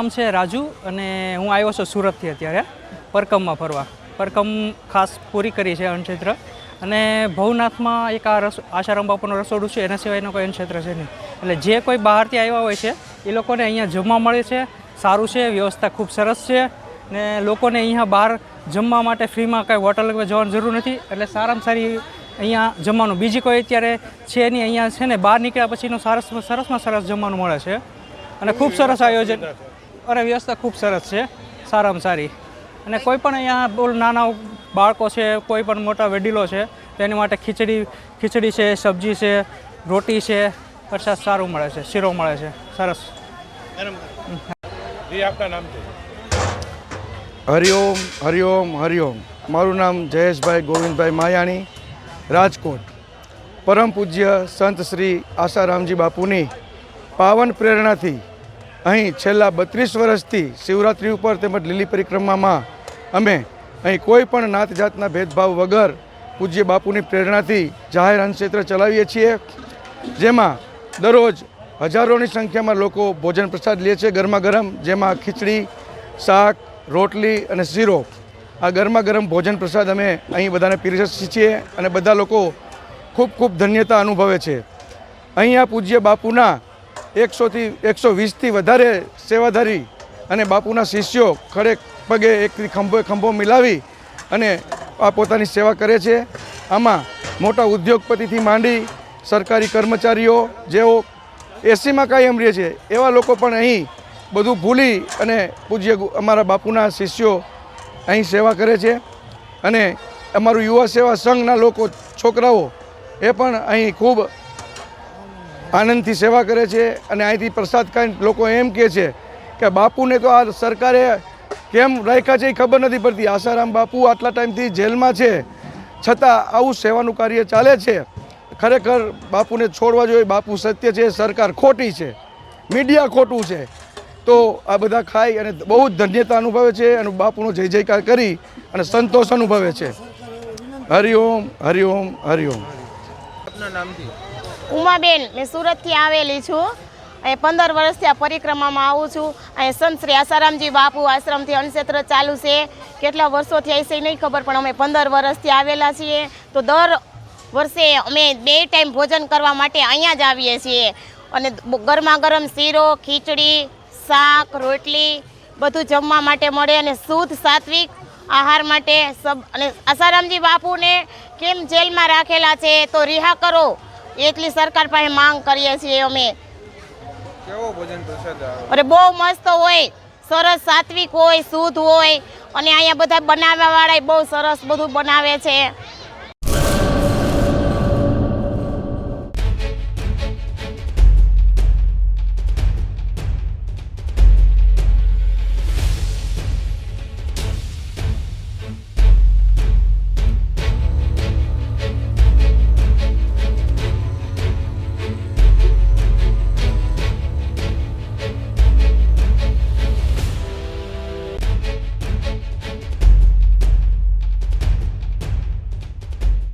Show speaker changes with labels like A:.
A: નામ છે રાજુ અને હું આવ્યો છું સુરતથી અત્યારે, પરકમમાં ફરવા. પરકમ ખાસ પૂરી કરી છે અન્નક્ષેત્ર અને ભવનાથમાં એક આ રસ આશારામ બાપુનું રસોડું છે, એના સિવાયનો કોઈ અન્નક્ષેત્ર છે નહીં. એટલે જે કોઈ બહારથી આવ્યા હોય છે, એ લોકોને અહીંયા જમવા મળે છે, સારું છે, વ્યવસ્થા ખૂબ સરસ છે ને લોકોને અહીંયા બહાર જમવા માટે ફ્રીમાં કાંઈ હોટલ જવાની જરૂર નથી, એટલે સારામાં સારી અહીંયા જમવાનું. બીજી કોઈ અત્યારે છે નહીં, અહીંયા છે ને, બહાર નીકળ્યા પછીનું સરસ, સરસમાં સરસ જમવાનું મળે છે. અને ખૂબ સરસ આયોજન. અરે વ્યવસ્થા ખૂબ સરસ છે સારામાં સારી. અને કોઈ પણ અહીંયા બોલ નાના બાળકો છે કોઈ પણ મોટા વડીલો છે તેની માટે ખીચડી ખીચડી છે સબ્જી છે રોટી છે પ્રસાદ સારું મળે છે શીરો મળે છે સરસ.
B: આપના નામ છે?
C: હરિઓમ હરિઓમ હરિઓમ. મારું નામ જયેશભાઈ ગોવિંદભાઈ માયાણી રાજકોટ. પરમ પૂજ્ય સંત શ્રી આશારામજી બાપુની પાવન પ્રેરણાથી અહીં છેલ્લા બત્રીસ વર્ષથી શિવરાત્રિ ઉપર તેમજ લીલી પરિક્રમામાં અમે અહીં કોઈ પણ નાત જાતના ભેદભાવ વગર પૂજ્ય બાપુની પ્રેરણાથી જાહેર ક્ષેત્ર ચલાવીએ છીએ. જેમાં દરરોજ હજારોની સંખ્યામાં લોકો ભોજન પ્રસાદ લે છે ગરમા ગરમ જેમાં ખીચડી, શાક, રોટલી અને શીરો. આ ગરમા ગરમ ભોજન પ્રસાદ અમે અહીં બધાને પીરસીએ છીએ અને બધા લોકો ખૂબ ખૂબ ધન્યતા અનુભવે છે. અહીંયા પૂજ્ય બાપુના એકસોથી એકસો વીસથી વધારે સેવાધારી અને બાપુના શિષ્યો ખડે પગે એક ખંભો ખંભો મિલાવી અને આ પોતાની સેવા કરે છે. આમાં મોટા ઉદ્યોગપતિથી માંડી સરકારી કર્મચારીઓ, જેઓ એસીમાં કાયમ રહે છે, એવા લોકો પણ અહીં બધું ભૂલી અને પૂજ્ય અમારા બાપુના શિષ્યો અહીં સેવા કરે છે. અને અમારું યુવા સેવા સંઘના લોકો, છોકરાઓ, એ પણ અહીં ખૂબ આનંદથી સેવા કરે છે અને અહીંથી પ્રસાદ ખાઈને લોકો એમ કહે છે કે બાપુને તો આ સરકારે કેમ રાખ્યા છે એ ખબર નથી પડતી. આસારામ બાપુ આટલા ટાઈમથી જેલમાં છે, છતાં આવું સેવાનું કાર્ય ચાલે છે. ખરેખર બાપુને છોડવા જોઈએ. બાપુ સત્ય છે, સરકાર ખોટી છે, મીડિયા ખોટું છે. તો આ બધા ખાઈ અને બહુ જ ધન્યતા અનુભવે છે અને બાપુનો જય જયકાર કરી અને સંતોષ અનુભવે છે. હરિઓમ હરિઓમ હરિઓમ
B: આપના નામથી.
D: ઉમાબેન, મેં સુરતથી આવેલી છું. અહીં પંદર વર્ષથી આ પરિક્રમામાં આવું છું. અહીં સંત શ્રી આસારામજી બાપુ આશ્રમથી અન્નક્ષેત્ર ચાલુ છે. કેટલા વર્ષોથી આવી છે નહીં ખબર, પણ અમે પંદર વર્ષથી આવેલા છીએ. તો દર વર્ષે અમે બે ટાઈમ ભોજન કરવા માટે અહીંયા જ આવીએ છીએ. અને ગરમા ગરમ શીરો, ખીચડી, શાક, રોટલી બધું જમવા માટે મળે અને શુદ્ધ સાત્વિક આહાર માટે સબ અને આસારામજી બાપુને કેમ જેલમાં રાખેલા છે તો રિહા કરો. એટલી સરકાર પાસે માંગ કરીએ છીએ અમે.
B: કેવો ભોજન પ્રસાદ
D: અરે બહુ મસ્ત હોય સરસ સાત્વિક હોય શુદ્ધ હોય અને અહીંયા બધા બનાવવાવાળા બહુ સરસ બધું બનાવે છે.